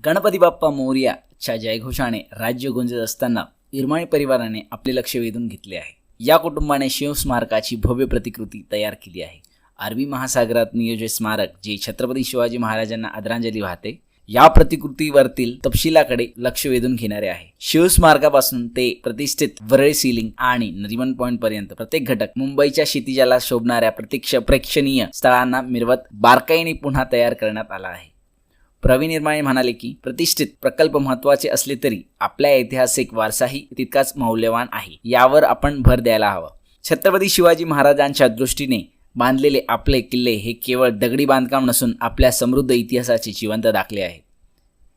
गणपती बाप्पा मोर्याच्या जयघोषाने राज्य गुंजत असताना इरमाणी परिवाराने आपले लक्ष वेधून घेतले आहे. या कुटुंबाने शिवस्मारकाची भव्य प्रतिकृती तयार केली आहे. अरबी महासागरात नियोजित स्मारक जे छत्रपती शिवाजी महाराजांना आदरांजली वाहते या प्रतिकृतीवरतील तपशिलाकडे लक्ष वेधून घेणारे आहे. शिवस्मारकापासून ते प्रतिष्ठित वरळी सिलिंग आणि नरिमन पॉइंट पर्यंत प्रत्येक घटक मुंबईच्या क्षितिजाला शोभणाऱ्या प्रत्यक्ष प्रेक्षणीय स्थळांना मिरवत बारकाईने पुन्हा तयार करण्यात आला आहे. प्रवीण निर्माणे म्हणाले की प्रतिष्ठित प्रकल्प महत्त्वाचे असले तरी आपल्या ऐतिहासिक वारसाही तितकाच मौल्यवान आहे. यावर आपण भर द्यायला हवा. छत्रपती शिवाजी महाराजांच्या दृष्टीने बांधलेले आपले किल्ले हे केवळ दगडी बांधकाम नसून आपल्या समृद्ध इतिहासाचे जिवंत दाखले आहे.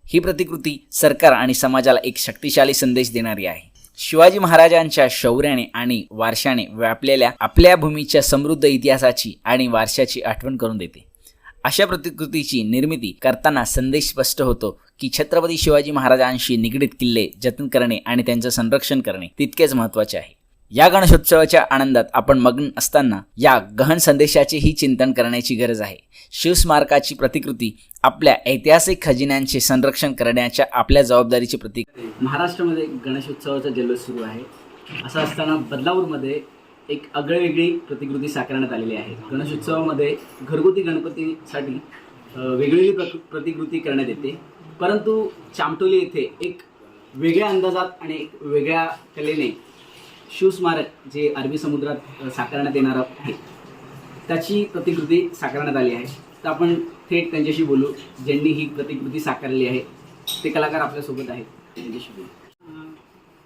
ही प्रतिकृती सरकार आणि समाजाला एक शक्तिशाली संदेश देणारी आहे. शिवाजी महाराजांच्या शौर्याने आणि वारशाने व्यापलेल्या आपल्या भूमीच्या समृद्ध इतिहासाची आणि वारशाची आठवण करून देते. अशा प्रतिकृतीची निर्मिती करताना संदेश स्पष्ट होतो की छत्रपती शिवाजी महाराजांशी निगडीत किल्ले जतन करणे आणि त्यांचं संरक्षण करणे तितकेच महत्त्वाचे आहे. या गणेशोत्सवाच्या आनंदात आपण मग्न असताना या गहन संदेशाचेही चिंतन करण्याची गरज आहे. शिवस्मारकाची प्रतिकृती आपल्या ऐतिहासिक खजिन्यांचे संरक्षण करण्याच्या आपल्या जबाबदारीचे प्रतीक. महाराष्ट्रामध्ये गणेशोत्सवाचा जल्लोष सुरू आहे. असं असताना बदलापूरमध्ये एक आगळीवेगळी प्रतिकृती साकारण्यात आलेली आहे. गणेशोत्सवामध्ये घरगुती गणपतीसाठी वेगळी वेगवेगळी प्रक प्रतिकृती करण्यात येते. परंतु चामटोली येथे एक वेगळ्या अंदाजात आणि एक वेगळ्या कलेने शिवस्मारक जे अरबी समुद्रात साकारण्यात येणार आहे त्याची प्रतिकृती साकारण्यात आली आहे. तर आपण थेट त्यांच्याशी बोलू ज्यांनी ही प्रतिकृती साकारली आहे. ते कलाकार आपल्यासोबत आहेत. त्यांच्याशी बोलू.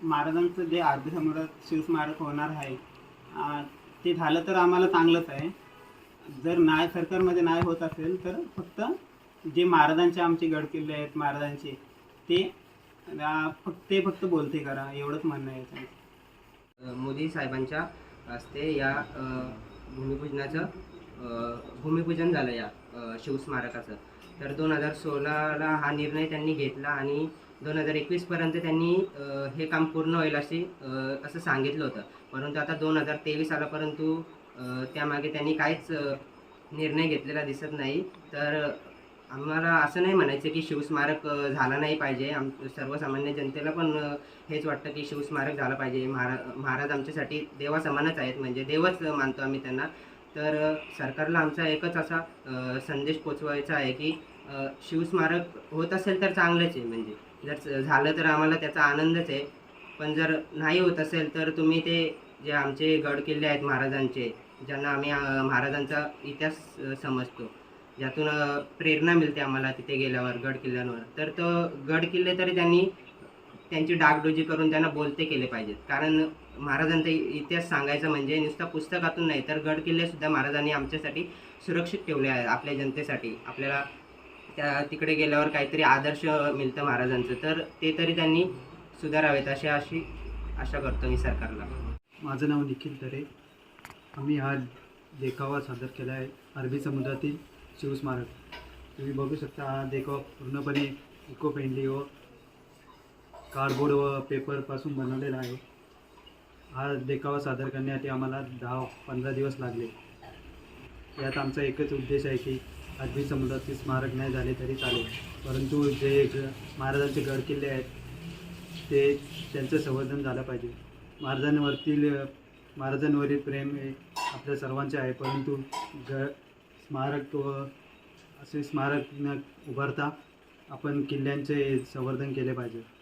महाराजांचं जे अरबी समुद्रात शिवस्मारक होणार आहे ते झालं तर आम्हाला चांगलंच आहे जर नाही सरकारमध्ये नाही होत असेल तर फक्त जे महाराजांचे आमचे गडकिल्ले आहेत महाराजांचे ते फक्त ते फक्त बोलते करा एवढंच म्हणणं आहे त्यांचं. मोदी साहेबांच्या हस्ते या भूमिपूजनाचं भूमिपूजन झालं या शिवस्मारकाचं तर दोन हजार सोळाला हा निर्णय त्यांनी घेतला आणि दोन हजार एकवीसपर्यंत त्यांनी हे काम पूर्ण होईल असे असं सांगितलं होतं. परंतु आता दोन हजार तेवीस आला परंतु त्यामागे त्यांनी काहीच निर्णय घेतलेला दिसत नाही. तर आम्हाला असं नाही म्हणायचं की शिवस्मारक झाला नाही पाहिजे. आम सर्वसामान्य जनतेला पण हेच वाटतं की शिवस्मारक झालं पाहिजे. महारा महाराज आमच्यासाठी देवासमानच आहेत. म्हणजे देवच मानतो आम्ही त्यांना. तर सरकारला आमचा एकच असा संदेश पोचवायचा आहे की शिवस्मारक होत असेल तर चांगलंच आहे. म्हणजे जर झालं तर आम्हाला त्याचा आनंदच आहे. पण जर नाही होत असेल तर तुम्ही ते जे आमचे गड किल्ले आहेत महाराजांचे ज्यांना आम्ही महाराजांचा इतिहास समजतो ज्यातून प्रेरणा मिळते आम्हाला तिथे गेल्यावर गड किल्ल्यांवर तर तो गड किल्ले तरी त्यांनी त्यांची डागडोजी करून त्यांना बोलते केले पाहिजेत. कारण महाराजांचा इतिहास सांगायचा म्हणजे नुसता पुस्तकातून नाही तर गड किल्लेसुद्धा महाराजांनी आमच्यासाठी सुरक्षित ठेवले आहेत आपल्या जनतेसाठी. आपल्याला त्या तिकडे गेल्यावर काहीतरी आदर्श मिळतं महाराजांचं तर ते तरी त्यांनी सुधारावेत अशी अशी आशा करतो मी सरकारला. माझं नाव निखिल तरे. आम्ही हा देखावा सादर केला आहे अरबी समुद्रातील शिवस्मारक तुम्ही बघू शकता हा देखावा पूर्णपणे इको फ्रेंडली व कार्डबोर्ड व पेपरपासून बनवलेला आहे. हा देखावा सादर करण्यासाठी आम्हाला दहा पंधरा दिवस लागले. यात आमचा एकच उद्देश आहे की अरबी समुद्राचे स्मारक नाही झाले तरी चालेल. परंतु जे ग महाराजांचे गडकिल्ले आहेत ते त्यांचं संवर्धन झालं पाहिजे. महाराजांवरतील महाराजांवरील प्रेम हे आपल्या सर्वांचे आहे. परंतु ग स्मारक व असे स्मारक न उभारता आपण किल्ल्यांचे संवर्धन केले पाहिजे.